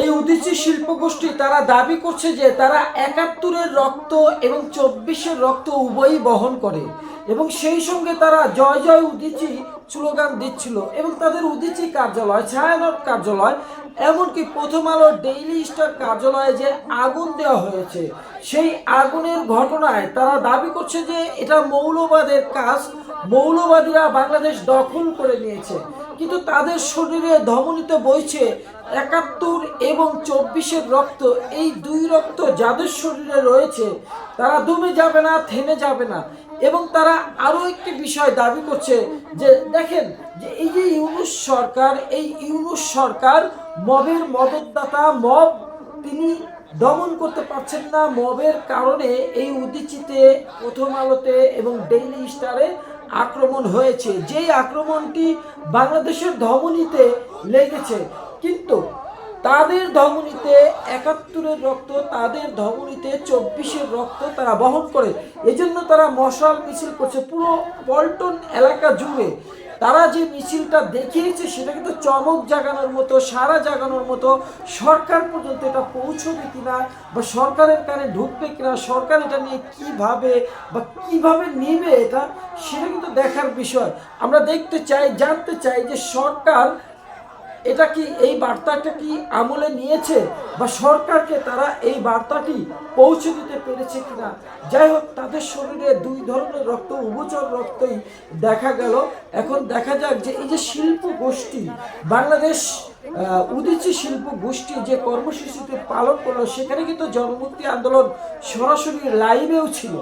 এই উদীচী শিল্পগোষ্ঠী তারা দাবি করছে যে তারা একাত্তরের রক্ত এবং চব্বিশের রক্ত উভয়ই বহন করে। এবং সেই সঙ্গে তারা জয় জয় উদীচী স্লোগান দিচ্ছিল এবং তাদের উদীচী কার্যালয়, ছায়ানট কার্যালয় এমনকি প্রথম আলো ডেইলি স্টার কার্যালয়ে যে আগুন দেওয়া হয়েছে, সেই আগুনের ঘটনায় তারা দাবি করছে যে এটা মৌলবাদের কাজ, মৌলবাদীরা বাংলাদেশ দখল করে নিয়েছে। কিন্তু তাদের শরীরে ধমনীতে বইছে একাত্তর এবং চব্বিশের রক্ত। এই দুই রক্ত যাদের শরীরে রয়েছে, তারা দমে যাবে না, থেমে যাবে না। এবং তারা আরও একটি বিষয় দাবি করছে যে, দেখেন, যে এই যে ইউনুস সরকার, এই ইউনুস সরকার মবের মদতদাতা, মব তিনি দমন করতে পারছেন না। মবের কারণে এই উদিচিতে প্রথম আলোতে এবং ডেইলি স্টারে আক্রমণ হয়েছে। যেই আক্রমণটি বাংলাদেশের ধমনীতে লেগেছে। কিন্তু তাদের ধমনীতে একাত্তরের রক্ত, তাদের ধমনীতে চব্বিশের রক্ত তারা বহন করে। এজন্য তারা মশাল মিছিল করছে। পুরো পল্টন এলাকা জুড়ে তারা যে মিছিলটা দেখিয়েছে, সেটা কিন্তু চমক জাগানোর মতো সারা জাগানোর মতো সরকার পর্যন্ত এটা পৌঁছবে কিনা বা সরকারের কানে ঢুকবে কিনা, সরকার এটা নিয়ে কীভাবে বা কীভাবে নেবে এটা, সেটা কিন্তু দেখার বিষয়। আমরা দেখতে চাই, জানতে চাই যে সরকার এটা কি এই বার্তাটা কি আমলে নিয়েছে বা সরকারকে তারা এই বার্তাটি পৌঁছে দিতে পেরেছে কিনা? যাই হোক, তাদের শরীরে দুই ধরনের রক্ত, উভচর রক্তই দেখা গেল। এখন দেখা যাক যে এই যে শিল্প গোষ্ঠী, বাংলাদেশ উদীচী শিল্প গোষ্ঠী যে কর্মসূচিতে পালন করল, সেখানে কিন্তু জনমুক্তি আন্দোলন সরাসরি লাইভেও ছিল।